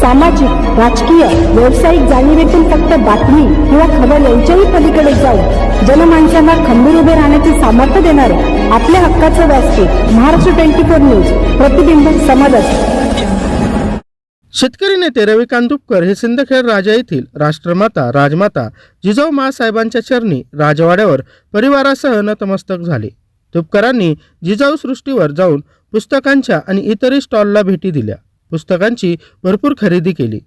सामाजिक राजकीय व्यावसायिक जाणीवेतून फक्त बातमी किंवा खबर यांच्याही पलीकडे जाऊन जनमानसांना खंबीर उभे राहण्याचे सामर्थ्य देणारे आपल्या हक्काचं व्यासपीठ महाराष्ट्र ट्वेंटी फोर न्यूज प्रतिबिंब समाजात शेतकरी नेते रविकांत दुपकर हे सिंदखेड राजा येथील राष्ट्रमाता राजमाता जिजाऊ मासाहेबांच्या चरणी राजवाड्यावर परिवारासह नतमस्तक झाले. तुपकरांनी जिजाऊ सृष्टीवर जाऊन पुस्तकांच्या आणि इतरही स्टॉलला भेटी दिल्या. पुस्तकांची भरपूर खरेदी केली.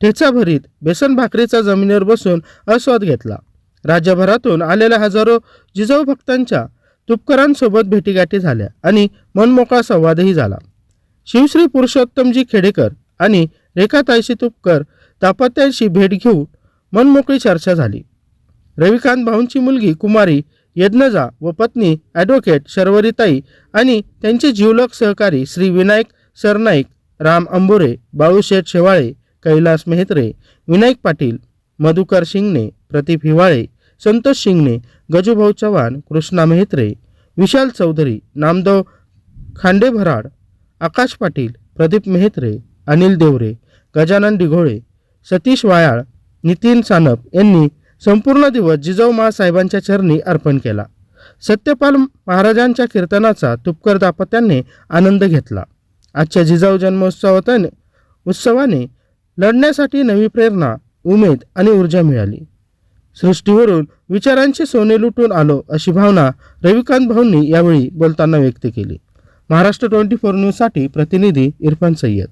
ठेचाभरीत बेसन भाकरीचा जमिनीवर बसून आस्वाद घेतला. राज्यभरातून आलेल्या हजारो जिजाऊ भक्तांच्या तुपकरांसोबत भेटीगाठी झाल्या आणि मनमोकळा संवादही झाला. शिवश्री पुरुषोत्तमजी खेडेकर आणि रेखाताईशी तुपकर दाम्पत्याशी भेट घेऊन मनमोकळी चर्चा झाली. रविकांत भाऊंची मुलगी कुमारी यज्ञजा व पत्नी ॲडव्होकेट शर्वरीताई आणि त्यांचे जीवलक सहकारी श्री विनायक सरनाईक राम अंबोरे बाळूशेठ शेवाळे कैलास मेहत्रे विनायक पाटील मधुकर शिंगणे प्रदीप हिवाळे संतोष शिंगणे गजूभाऊ चव्हाण कृष्णा मेहत्रे विशाल चौधरी नामदेव खांडेभराड आकाश पाटील प्रदीप मेहत्रे अनिल देवरे गजानन डिघोळे सतीश वायाळ नितीन सानप यांनी संपूर्ण दिवस जिजाऊ साहेबांच्या चरणी अर्पण केला. सत्यपाल महाराजांच्या कीर्तनाचा तुपकर दापत्याने आनंद घेतला. आजच्या जिजाऊ जन्मोत्सवाने उत्सवाने लढण्यासाठी नवी प्रेरणा उमेद आणि ऊर्जा मिळाली. सृष्टीवरून विचारांचे सोने लुटून आलो अशी भावना रविकांत भाऊंनी यावेळी बोलताना व्यक्त केली. महाराष्ट्र ट्वेंटी फोर न्यूजसाठी प्रतिनिधी इरफान सय्यद.